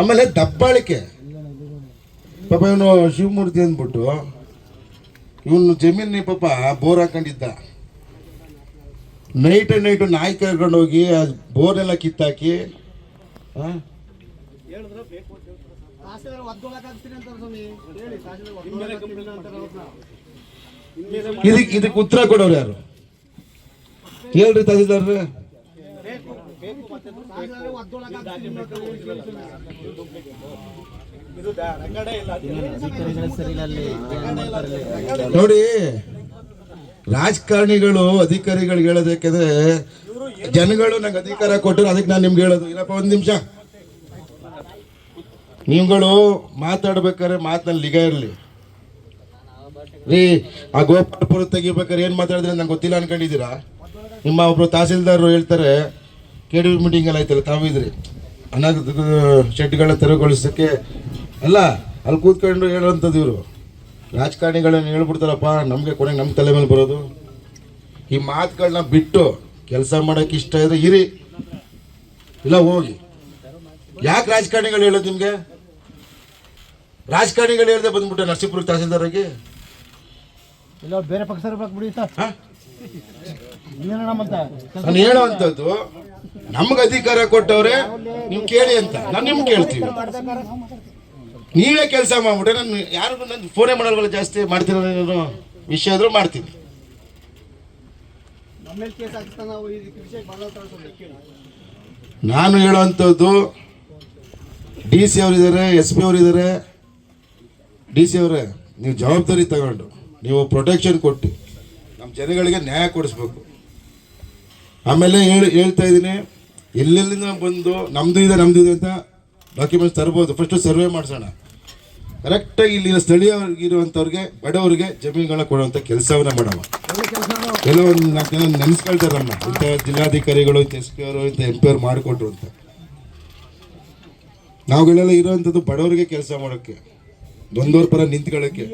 ಆಮೇಲೆ ದಬ್ಬಾಳಿಕೆ. ಪಾಪ ಇವನು ಶಿವಮೂರ್ತಿ ಅಂದ್ಬಿಟ್ಟು, ಇವನು ಜಮೀನ್ ಪಾಪ ಬೋರ್ ಹಾಕೊಂಡಿದ್ದ. ನೈಟ್ ನೈಟು ನಾಯಿ ಕರ್ಕೊಂಡು ಹೋಗಿ ಬೋರ್ ಎಲ್ಲ ಕಿತ್ತಾಕಿ. ಇದಕ್ಕೆ ಇದಕ್ಕೆ ಉತ್ತರ ಕೊಡೋರು ಯಾರು? ಹೇಳ್ರಿ ತಹಸೀಲ್ದಾರ್ ನೋಡಿ ರಾಜಕಾರಣಿಗಳು ಅಧಿಕಾರಿಗಳಿಗೆ ಹೇಳೋದಕ್ಕೆ ಜನಗಳು ನಂಗೆ ಅಧಿಕಾರ ಕೊಟ್ಟರು ಅದಕ್ಕೆ ನಾನು ನಿಮ್ಗೆ ಹೇಳೋದು. ಇಲ್ಲಪ್ಪ ಒಂದು ನಿಮಿಷ. ನೀವುಗಳು ಮಾತಾಡ್ಬೇಕಾದ್ರೆ ಮಾತಲ್ಲಿ ಲಿಗ ಇರಲಿ. ರೀ ಆ ಗೋಪಾಲಪುರ ತೆಗಿಬೇಕಾದ್ರೆ ಏನು ಮಾತಾಡಿದ್ರೆ ನಂಗೆ ಗೊತ್ತಿಲ್ಲ ಅನ್ಕೊಂಡಿದ್ದೀರಾ? ನಿಮ್ಮ ಒಬ್ರು ತಹಸೀಲ್ದಾರ್ ಹೇಳ್ತಾರೆ ಕೆ ಡಿ ಮೀಟಿಂಗ್ ಎಲ್ಲ ಆಯ್ತಲ್ಲ ತಾವಿದ್ರಿ ಅನಾಥ ಶೆಡ್ಗಳನ್ನ ತೆರವುಗೊಳಿಸೋಕ್ಕೆ ಅಲ್ಲ ಅಲ್ಲಿ ಕೂತ್ಕೊಂಡು ಹೇಳುವಂಥದ್ದು ಇವರು. ರಾಜಕಾರಣಿಗಳನ್ನ ಹೇಳ್ಬಿಡ್ತಾರಪ್ಪ ನಮಗೆ ಕೊನೆಗೆ ನಮ್ಮ ತಲೆ ಮೇಲೆ ಬರೋದು. ಈ ಮಾತುಗಳನ್ನ ಬಿಟ್ಟು ಕೆಲಸ ಮಾಡೋಕೆ ಇಷ್ಟ ಇದ್ರೆ ಇರಿ. ಇಲ್ಲ ಹೋಗಿ. ಯಾಕೆ ರಾಜಕಾರಣಿಗಳು ಹೇಳೋದು ನಿಮಗೆ? ರಾಜಕಾರಣಿಗಳು ಹೇಳ್ದೆ ಬಂದ್ಬಿಟ್ಟೆ ನರಸೀಪುರ ತಹಸೀಲ್ದಾರಾಗಿ? ಇಲ್ಲ ಬೇರೆ ಪಕ್ಷ ನಾನು ಹೇಳುವಂಥದ್ದು ನಮ್ಗೆ ಅಧಿಕಾರ ಕೊಟ್ಟವ್ರೆ, ನೀವು ಕೇಳಿ ಅಂತ. ನಾನು ನಿಮ್ಗೆ ಕೇಳ್ತೀವಿ ನೀವೇ ಕೆಲಸ ಮಾಡ್ಬಿಟ್ರೆ ನಾನು ಯಾರಿಗೂ ನನ್ನ ಫೋನೇ ಮಾಡೋಲ್ಲ ಜಾಸ್ತಿ ಮಾಡ್ತೀರ ವಿಷಯ ಆದರೂ ಮಾಡ್ತೀನಿ. ನಾನು ಹೇಳುವಂಥದ್ದು ಡಿ ಸಿ ಅವರಿದ್ದಾರೆ ಎಸ್ ಪಿ ಅವರಿದ್ದಾರೆ. ಡಿ ಸಿ ಅವರೇ, ನೀವು ಜವಾಬ್ದಾರಿ ತಗೊಂಡು, ನೀವು ಪ್ರೊಟೆಕ್ಷನ್ ಕೊಟ್ಟು ನಮ್ಮ ಜನಗಳಿಗೆ ನ್ಯಾಯ ಕೊಡಿಸ್ಬೇಕು. ಆಮೇಲೆ ಹೇಳಿ, ಹೇಳ್ತಾ ಇದ್ದೀನಿ, ಎಲ್ಲೆಲ್ಲಿಂದ ಬಂದು ನಮ್ಮದು ಇದೆ ನಮ್ಮದು ಇದೆ ಅಂತ ಡಾಕ್ಯುಮೆಂಟ್ಸ್ ತರ್ಬೋದು. ಫಸ್ಟು ಸರ್ವೆ ಮಾಡಿಸೋಣ. ಕರೆಕ್ಟಾಗಿ ಇಲ್ಲಿನ ಸ್ಥಳೀಯವಾಗಿರುವಂಥವ್ರಿಗೆ, ಬಡವರಿಗೆ ಜಮೀನುಗಳನ್ನ ಕೊಡುವಂಥ ಕೆಲಸವನ್ನ ಮಾಡೋಣ. ಕೆಲವೊಂದು ನಾಲ್ಕು ಜನ ನೆನೆಸ್ಕೊಳ್ತಾರೆ ನಮ್ಮ ಇಂಥ ಜಿಲ್ಲಾಧಿಕಾರಿಗಳು, ಇಂಥ ಎಸ್ ಪಿ ಅವರು, ಇಂಥ ಎಂ ಪಿ ಅವ್ರು ಮಾಡಿಕೊಟ್ರು ಅಂತ. ನಾವುಗಳೆಲ್ಲ ಇರುವಂಥದ್ದು ಬಡವರಿಗೆ ಕೆಲಸ ಮಾಡೋಕ್ಕೆ ನೊಂದವ್ರ ಪರ ನಿಂತ್ಕೊಳ್ಳೋಕ್ಕೆ.